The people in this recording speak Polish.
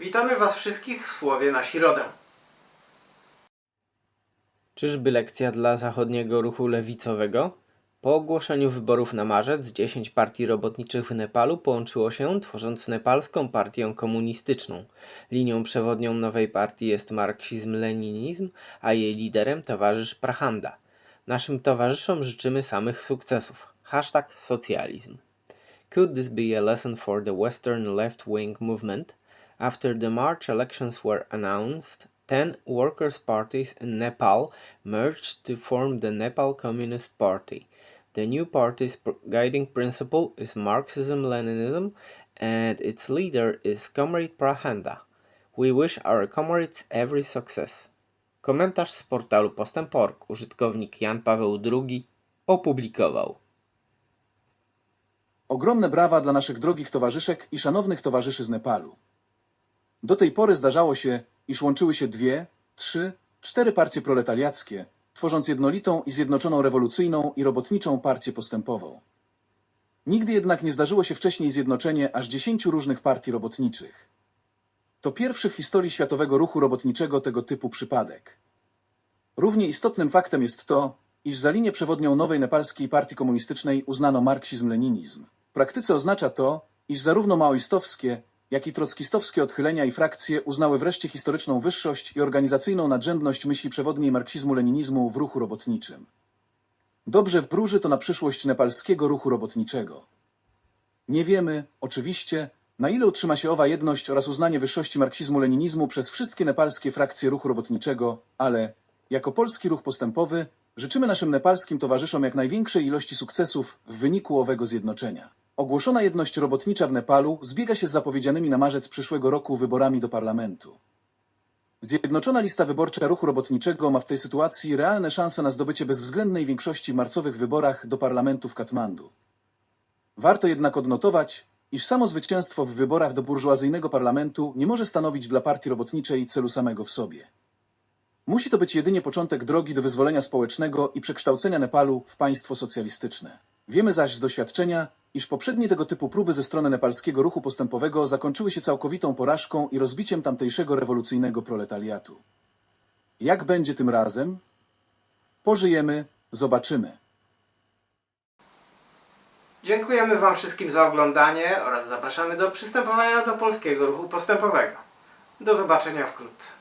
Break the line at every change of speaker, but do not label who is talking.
Witamy Was wszystkich w Słowie na Środę. Czyżby lekcja dla zachodniego ruchu lewicowego? Po ogłoszeniu wyborów na marzec 10 partii robotniczych w Nepalu połączyło się, tworząc Nepalską Partię Komunistyczną. Linią przewodnią nowej partii jest marksizm-leninizm, a jej liderem towarzysz Prachanda. Naszym towarzyszom życzymy samych sukcesów. Hashtag socjalizm. Could this be a lesson for the Western left wing movement? After the March elections were announced, 10 workers' parties in Nepal merged to form the Nepal Communist Party. The new party's guiding principle is Marxism Leninism, and its leader is Comrade Prahanda. We wish our comrades every success. Komentarz z portalu Postęp.org użytkownik Jan Paweł II opublikował.
Ogromne brawa dla naszych drogich towarzyszek i szanownych towarzyszy z Nepalu. Do tej pory zdarzało się, iż łączyły się dwie, trzy, cztery partie proletariackie, tworząc jednolitą i zjednoczoną rewolucyjną i robotniczą partię postępową. Nigdy jednak nie zdarzyło się wcześniej zjednoczenie aż dziesięciu różnych partii robotniczych. To pierwszy w historii światowego ruchu robotniczego tego typu przypadek. Równie istotnym faktem jest to, iż za linię przewodnią nowej nepalskiej partii komunistycznej uznano marksizm-leninizm. W praktyce oznacza to, iż zarówno maoistowskie, jak i trockistowskie odchylenia i frakcje uznały wreszcie historyczną wyższość i organizacyjną nadrzędność myśli przewodniej marksizmu-leninizmu w ruchu robotniczym. Dobrze wróży to na przyszłość nepalskiego ruchu robotniczego. Nie wiemy, oczywiście, na ile utrzyma się owa jedność oraz uznanie wyższości marksizmu-leninizmu przez wszystkie nepalskie frakcje ruchu robotniczego, ale, jako polski ruch postępowy, życzymy naszym nepalskim towarzyszom jak największej ilości sukcesów w wyniku owego zjednoczenia. Ogłoszona jedność robotnicza w Nepalu zbiega się z zapowiedzianymi na marzec przyszłego roku wyborami do parlamentu. Zjednoczona lista wyborcza ruchu robotniczego ma w tej sytuacji realne szanse na zdobycie bezwzględnej większości marcowych wyborach do parlamentu w Katmandu. Warto jednak odnotować, iż samo zwycięstwo w wyborach do burżuazyjnego parlamentu nie może stanowić dla partii robotniczej celu samego w sobie. Musi to być jedynie początek drogi do wyzwolenia społecznego i przekształcenia Nepalu w państwo socjalistyczne. Wiemy zaś z doświadczenia, iż poprzednie tego typu próby ze strony nepalskiego ruchu postępowego zakończyły się całkowitą porażką i rozbiciem tamtejszego rewolucyjnego proletariatu. Jak będzie tym razem? Pożyjemy, zobaczymy.
Dziękujemy Wam wszystkim za oglądanie oraz zapraszamy do przystępowania do polskiego ruchu postępowego. Do zobaczenia wkrótce.